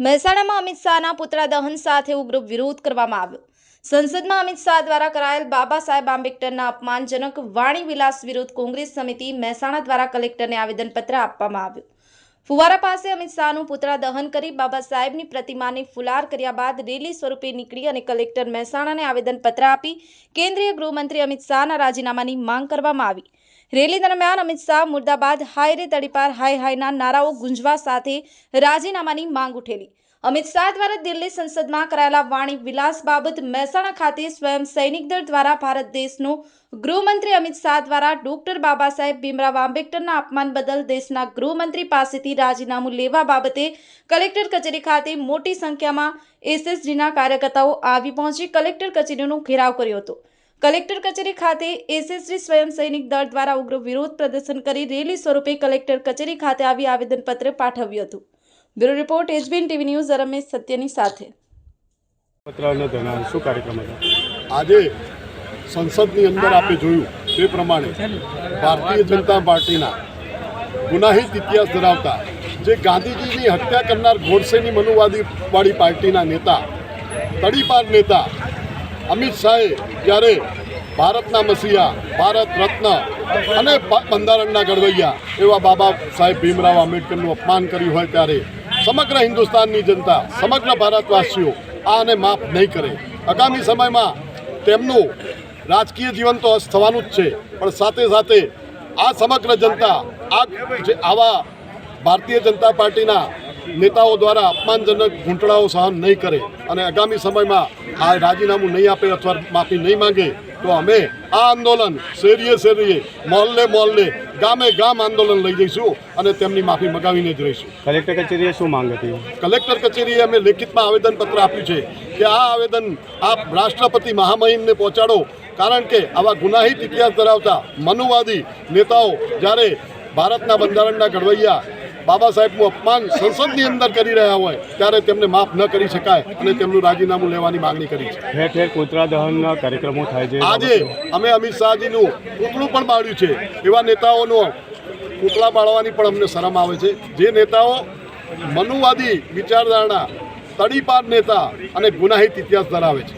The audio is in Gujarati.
મહેસાણામાં અમિત શાહના પુતળા દહન સાથે ઉગ્ર વિરોધ કરવામાં આવ્યો. સંસદમાં અમિત શાહ દ્વારા કરાયેલ બાબા સાહેબ આંબેડકરના અપમાનજનક વાણી વિલાસ વિરુદ્ધ કોંગ્રેસ સમિતિ મહેસાણા દ્વારા કલેક્ટરને આવેદનપત્ર આપવામાં આવ્યું. ફુવારા પાસે અમિત શાહનું પુતળા દહન કરી બાબા સાહેબની પ્રતિમાને ફુલાર કર્યા બાદ રેલી સ્વરૂપે નીકળી અને કલેક્ટર મહેસાણાને આવેદનપત્ર આપી કેન્દ્રીય ગૃહમંત્રી અમિત શાહના રાજીનામાની માંગ કરવામાં આવી. રેલી દરમિયાન અમિત શાહ મુર્દાબાદ હાય રે તડીપાર હાય હાયના નારાઓ ગુંજવા સાથે રાજીનામાની માંગ ઉઠેલી. અમિત શાહ દ્વારા દિલ્હી સંસદમાં કરાયેલા વાણી વિલાસ બાબત મહેસાણા ખાતે સ્વયં સૈનિક દળ દ્વારા ભારત દેશનું ગૃહમંત્રી અમિત શાહ દ્વારા ડોક્ટર બાબા સાહેબ ભીમરાવ આંબેડકરના અપમાન બદલ દેશના ગૃહમંત્રી પાસેથી રાજીનામું લેવા બાબતે કલેક્ટર કચેરી ખાતે મોટી સંખ્યામાં એસએસજીના કાર્યકર્તાઓ આવી પહોંચી કલેક્ટર કચેરીનો ઘેરાવ કર્યો હતો. કલેક્ટર કચેરી ખાતે એસએસડી સ્વયં સૈનિક દળ દ્વારા ઉગ્ર વિરોધ પ્રદર્શન કરી રેલી સ્વરૂપે કલેક્ટર કચેરી ખાતે આવી આવેદનપત્ર પાઠવ્યું હતું. Bureau report HBN TV news Ramesh સત્યની સાથે. શું કાર્યક્રમ આજે સંસદની અંદર આપણે જોયું તે પ્રમાણે ભારતીય જનતા પાર્ટીના ગુનાહિત ઇતિહાસ ધરાવતા જે ગાંધીજીની હત્યા કરનાર ગોડસેની મનુવાદી વાળી પાર્ટીના નેતા તડીપાર નેતા અમિત શાહે જ્યારે ભારતના મસીહા, ભારત રત્ન અને બંધારણના ઘડવૈયા એવા બાબા સાહેબ ભીમરાવ આંબેડકરનું અપમાન કર્યું હોય ત્યારે સમગ્ર હિન્દુસ્તાનની જનતા, સમગ્ર ભારતવાસીઓ આને માફ નહીં કરે. આગામી સમયમાં તેમનું રાજકીય જીવન તો અસ્ત થવાનું જ છે, પણ સાથે સાથે આ સમગ્ર જનતા, આ આવા ભારતીય જનતા પાર્ટીના નેતાઓ દ્વારા અપમાનજનક ઘૂંટણાઓ સહન નહીં કરે અને આગામી સમયમાં આ રાજીનામું નહીં આપે અથવા માફી નહીં માંગે તો અમે આ આંદોલન શેરીએ શેરીએ મોહલ્લે મોહલ્લે ગામે ગામ આંદોલન લઈ જઈશું અને તેમની માફી મગાવીને જ રહીશું. કલેક્ટર કચેરીએ શું માંગ હતી? કલેક્ટર કચેરીએ અમે લેખિતમાં આવેદનપત્ર આપ્યું છે કે આ આવેદન આપ રાષ્ટ્રપતિ મહામહિમને પહોંચાડો કારણ કે આવા ગુનાહિત ઇતિહાસ ધરાવતા મનુવાદી નેતાઓ જ્યારે ભારતના બંધારણના ઘડવૈયા બાબા સાહેબનું અપમાન સંસદની અંદર કરી રહ્યા હોય ત્યારે તેમને માફ ન કરી શકાય અને તેમનું રાજીનામું લેવાની માંગણી કરી છે. ઠેર ઠેર પુતળા દહનના કાર્યક્રમો થાય છે. આજે અમે અમિત શાહજીનું પૂતળું પણ બાળ્યું છે. એવા નેતાઓનો પૂતળા બાળવાની પણ અમને શરમ આવે છે. જે નેતાઓ મનુવાદી વિચારધારણા તડીપાર નેતા અને ગુનાહિત ઇતિહાસ ધરાવે છે.